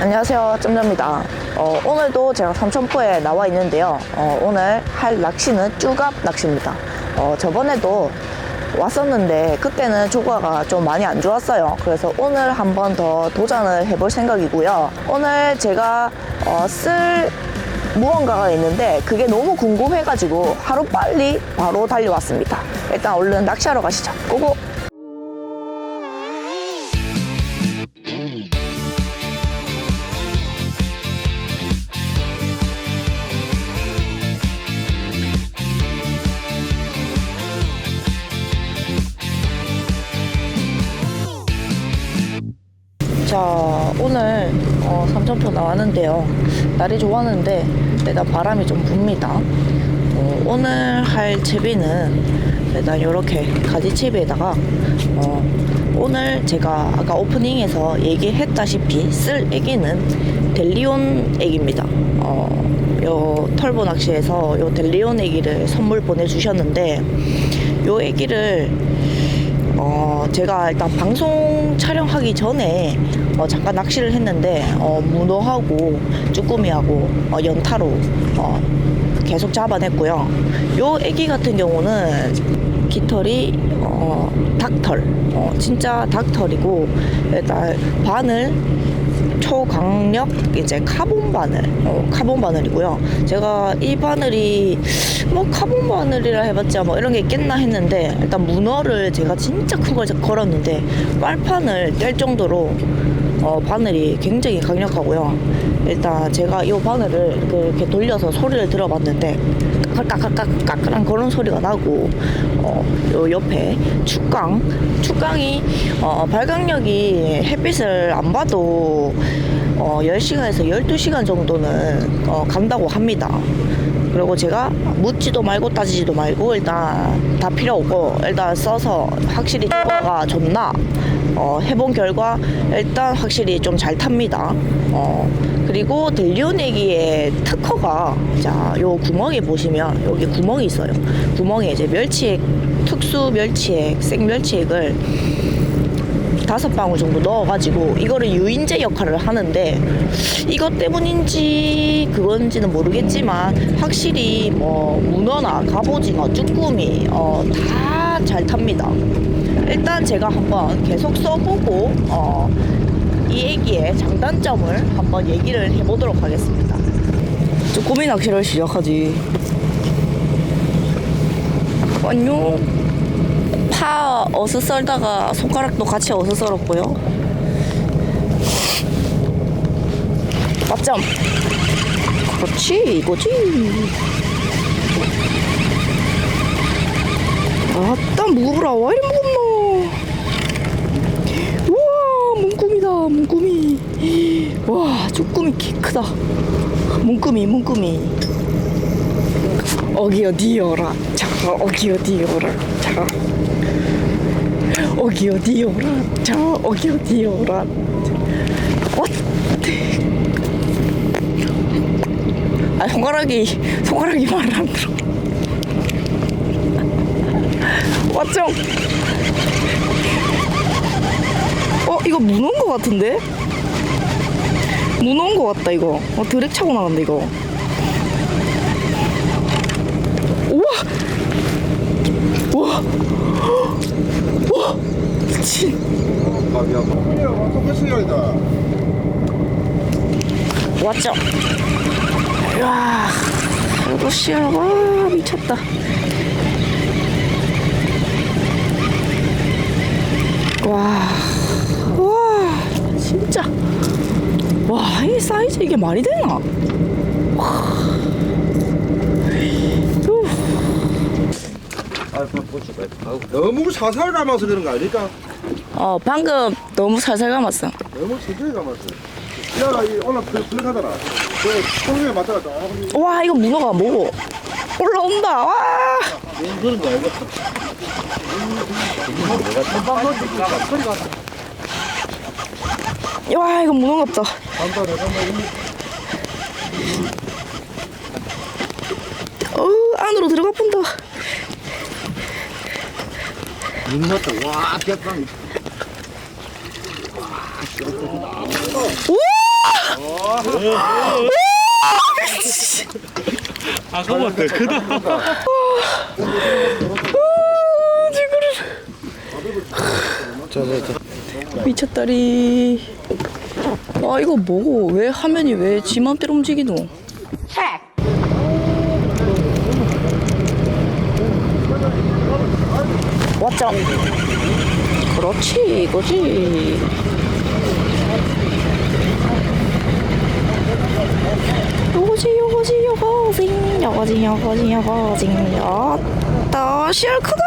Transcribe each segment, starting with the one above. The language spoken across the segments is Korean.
안녕하세요. 점점입니다. 어, 오늘도 제가 삼천포에 나와 있는데요. 어, 오늘 할 낚시는 쭈갑 낚시입니다. 어, 저번에도 왔었는데 그때는 조과가 좀 많이 안 좋았어요. 그래서 오늘 한 번 더 도전을 해볼 생각이고요. 오늘 제가 어, 쓸 무언가가 있는데 그게 너무 궁금해가지고 하루 빨리 바로 달려왔습니다. 일단 얼른 낚시하러 가시죠. 고고! 어, 삼천포 나왔는데요. 날이 좋았는데 일단 바람이 좀 붑니다. 어, 오늘 할 채비는 일단 이렇게 가지채비에다가 어, 오늘 제가 아까 오프닝에서 얘기했다시피 쓸 애기는 델리온 애기입니다. 어, 요 털보 낚시에서 요 델리온 애기를 선물 보내주셨는데 요 애기를 어, 제가 일단 방송 촬영하기 전에 어, 잠깐 낚시를 했는데 어, 문어하고 쭈꾸미하고 어, 연타로 어, 계속 잡아냈고요. 요 애기 같은 경우는 깃털이 어, 닭털, 어, 진짜 닭털이고 일단 바늘 초강력 이제 카본 바늘, 어, 카본 바늘이고요. 제가 이 바늘이 뭐 카본 바늘이라 해봤자 뭐 이런 게 있겠나 했는데 일단 문어를 제가 진짜 큰 걸 걸었는데 빨판을 뗄 정도로 어, 바늘이 굉장히 강력하고요. 일단 제가 이 바늘을 이렇게, 돌려서 소리를 들어봤는데 까까까까까한 그런 소리가 나고 어, 요 옆에 축강 축강이 어, 발광력이 햇빛을 안 봐도 어, 10시간에서 12시간 정도는 어, 간다고 합니다. 그리고 제가 묻지도 말고 따지지도 말고 일단 다 필요 없고 일단 써서 확실히 효과가 좋나 어, 해본 결과 일단 확실히 좀 잘 탑니다. 어, 그리고 델리오네기의 특허가 자, 요 구멍에 보시면 여기 구멍이 있어요. 구멍에 이제 멸치액 특수 멸치액, 생 멸치액을 다섯 방울 정도 넣어가지고 이거를 유인제 역할을 하는데 이것 때문인지 그건지는 모르겠지만 확실히 뭐 문어나 갑오징어, 쭈꾸미 어, 다 잘 탑니다. 일단 제가 한번 계속 써보고 어, 이 애기의 장단점을 한번 얘기를 해보도록 하겠습니다. 쭈꾸미 낚시를 시작하지. 안녕. 파 어슷 썰다가 손가락도 같이 어슷 썰었고요. 맞점. 그렇지, 이거지. 아따, 무구라, 왜 이리 무겁노? 우와, 문구미. 와, 쭈꾸미 키 크다. 문구미, 문구미. 어기 어 디어라. 자, 어기 어 디어라. 자. 어기 어 디어라. 자, 어기 어 디어라. 왓? 아, 손가락이, 손가락이 말을 안 들어. 왔죠? 어, 이거 문어인 것 같은데? 문어인 것 같다, 이거. 어, 드랙 차고 나간다, 이거. 우와! 우와! 우와! 미친. 왔죠? 와, 이거 씨야, 와, 미쳤다. 와, 와, 진짜. 와, 이 사이즈 이게 말이 되나? 와. 우. 너무 사살 감아서 그런 거 아닐까? 어, 방금 너무 살살 감았어. 너무 천천히 감았어. 야, 이 오늘 블랙하더라. 그 통에 맞다가 조금 와, 이거 문어가 뭐고? 올라온다, 와! 그런 거 알고. 와, 이거 문어 같다. 어, 안으로 들어가 본다. 눈 같다. 와! 아까보다 더 크다. 미쳤다리. 아 이거 뭐고? 왜 화면이 왜 지 맘대로 움직이노? 왔죠? 그렇지 이거지. 요거지 요거지 요거지 요거지 요거지 요거지 아따 씨알 크다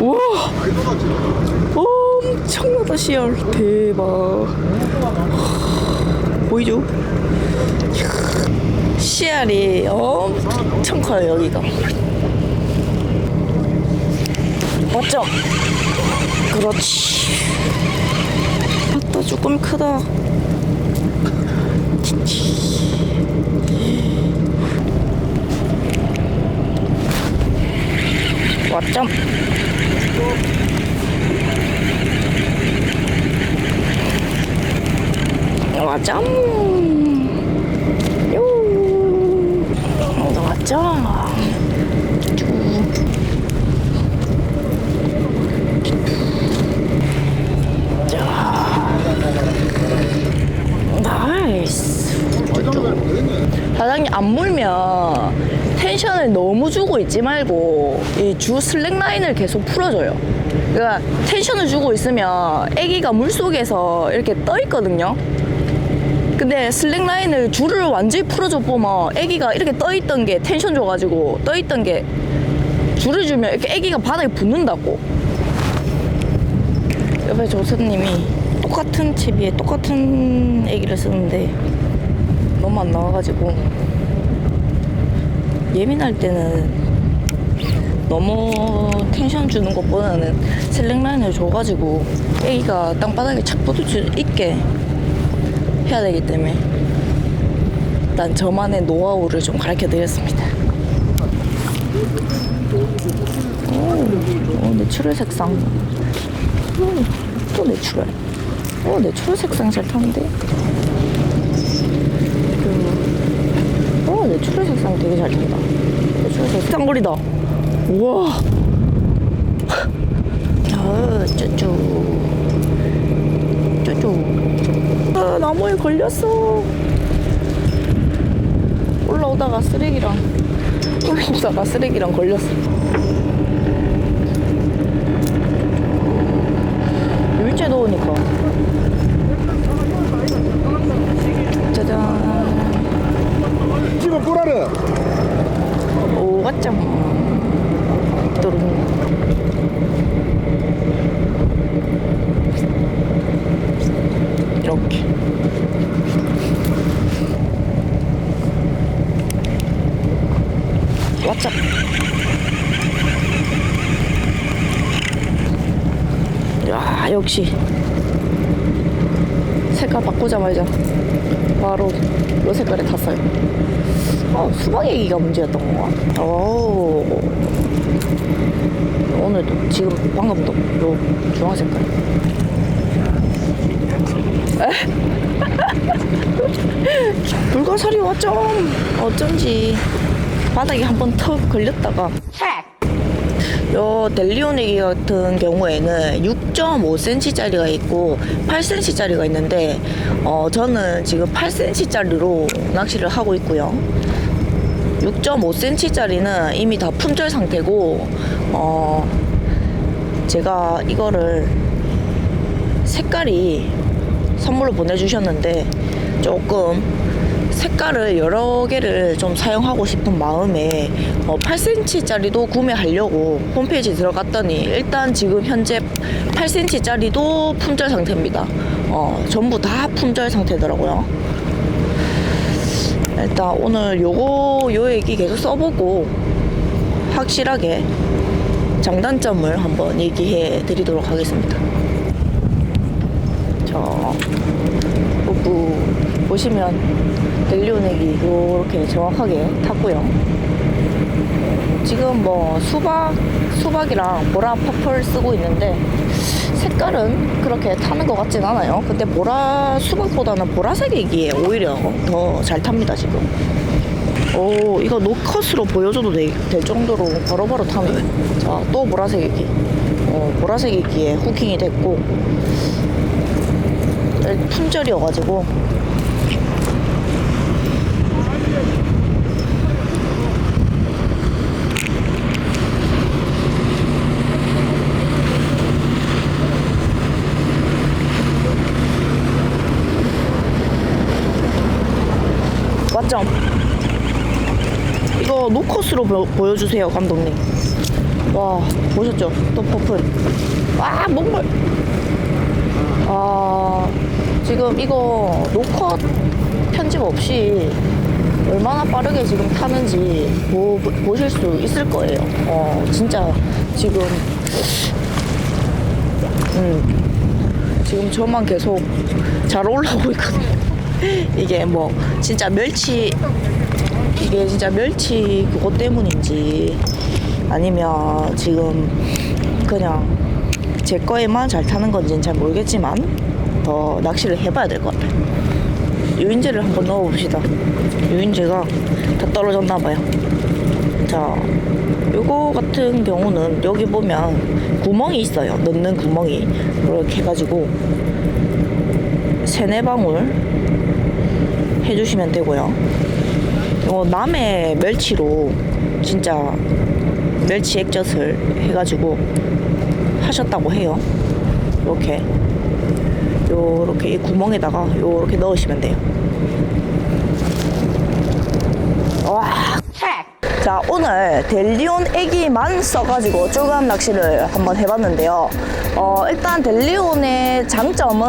우와 씨알 대박 보이죠? 씨알이 엄청 커요 여기가 맞죠? 그렇지 아따 조금 크다 왔죠? 왔죠? 요 왔죠? 나이스. 사장님 안 물면 텐션을 너무 주고 있지 말고 이 주 슬랙 라인을 계속 풀어줘요. 그러니까 텐션을 주고 있으면 아기가 물 속에서 이렇게 떠 있거든요. 근데 슬랙 라인을 줄을 완전히 풀어줘 보면 아기가 이렇게 떠 있던 게 텐션 줘가지고 떠 있던 게 줄을 주면 이렇게 아기가 바닥에 붙는다고. 옆에 조수님이 똑같은 채비에 똑같은 애기를 쓰는데 너무 안 나와가지고 예민할 때는 너무 텐션 주는 것보다는 슬랙라인을 줘가지고 애기가 땅바닥에 착 붙을 수 있게 해야 되기 때문에 일단 저만의 노하우를 좀 가르쳐 드렸습니다. 오, 오 내추럴 색상. 오, 또 내추럴. 오, 내추럴 색상 잘 타는데? 그, 오, 내추럴 색상 되게 잘 탄다. 내추럴 색상. 쌍거리다. 우와. 아, 쭈쭈. 쭈쭈. 아, 나무에 걸렸어. 올라오다가 쓰레기랑, 올라오다가 쓰레기랑 걸렸어. 일제 더우니까. 짜잔. 지금 보라는 오가짱. 또르르. 이렇게. 왔죠? 야, 역시. 색깔 바꾸자마자 바로 요 색깔에 탔어요. 어, 수박 얘기가 문제였던 건가? 오. 오늘도 지금 방금도 요 주황 색깔. 에? 불가사리 어쩜 어쩐지 바닥에 한번 턱 걸렸다가 요 델리오네기 같은 경우에는 6.5cm짜리가 있고 8cm짜리가 있는데 어 저는 지금 8cm짜리로 낚시를 하고 있고요. 6.5cm짜리는 이미 다 품절 상태고 어 제가 이거를 색깔이 선물로 보내주셨는데 조금 색깔을 여러 개를 좀 사용하고 싶은 마음에 어, 8cm짜리도 구매하려고 홈페이지 들어갔더니 일단 지금 현재 8cm짜리도 품절 상태입니다. 어, 전부 다 품절 상태더라고요. 일단 오늘 요거 요 얘기 계속 써보고 확실하게 장단점을 한번 얘기해 드리도록 하겠습니다. 자, 부 보시면 델리오넥이 이렇게 정확하게 탔고요. 지금 뭐 수박 수박이랑 보라 퍼플 쓰고 있는데 색 색깔은 그렇게 타는 것 같진 않아요. 근데 보라 수박보다는 보라색 애기에 오히려 더 잘 탑니다 지금. 오 이거 노컷으로 보여줘도 되- 될 정도로 바로바로 타네. 자 또 보라색 애기. 어 보라색 애기에 후킹이 됐고 품절이어가지고 맞죠? 이거 노컷으로 보, 보여주세요 감독님. 와 보셨죠? 또 퍼플. 와 목물 아 지금 이거 노컷 편집 없이 얼마나 빠르게 지금 타는지 보, 보실 수 있을 거예요. 어 진짜 지금 음 지금 저만 계속 잘 올라오고 있거든요 이게 뭐 진짜 멸치 이게 진짜 멸치 그것 때문인지 아니면 지금 그냥 제 거에만 잘 타는 건지는 잘 모르겠지만 더 낚시를 해봐야 될 것 같아요. 유인제를 한번 넣어봅시다. 유인제가 다 떨어졌나 봐요. 자, 요거 같은 경우는 여기 보면 구멍이 있어요. 넣는 구멍이 이렇게 해가지고 세네 방울 해주시면 되고요. 어, 남의 멸치로 진짜 멸치 액젓을 해가지고 하셨다고 해요. 이렇게 요렇게 이 구멍에다가 요렇게 넣으시면 돼요. 와, 자 오늘 델리온 애기만 써가지고 쭈감 낚시를 한번 해봤는데요. 어, 일단 델리온의 장점은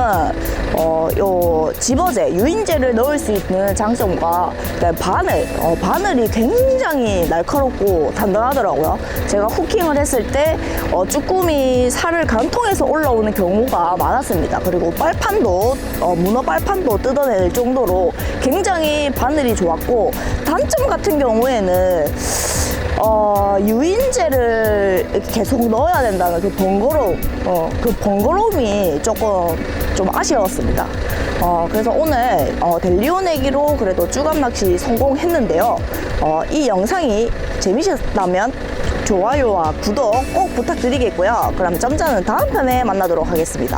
어, 요 집어제 유인제를 넣을 수 있는 장점과 바늘, 어, 바늘이 굉장히 날카롭고 단단하더라고요. 제가 후킹을 했을 때 어, 쭈꾸미 살을 간통해서 올라오는 경우가 많았습니다. 그리고 빨판도 어, 문어 빨판도 뜯어낼 정도로 굉장히 바늘이 좋았고 단점 같은 경우에는 어, 유인제를 계속 넣어야 된다는 그 번거로움, 어, 그 번거로움이 조금 좀 아쉬웠습니다. 어, 그래서 오늘 어, 델리온 애기로 그래도 쭈감 낚시 성공했는데요. 어, 이 영상이 재미있었다면 좋아요와 구독 꼭 부탁드리겠고요. 그럼 점자는 다음 편에 만나도록 하겠습니다.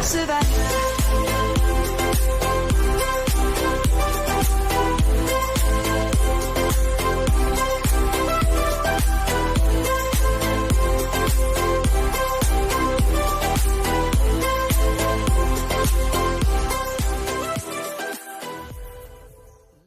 수박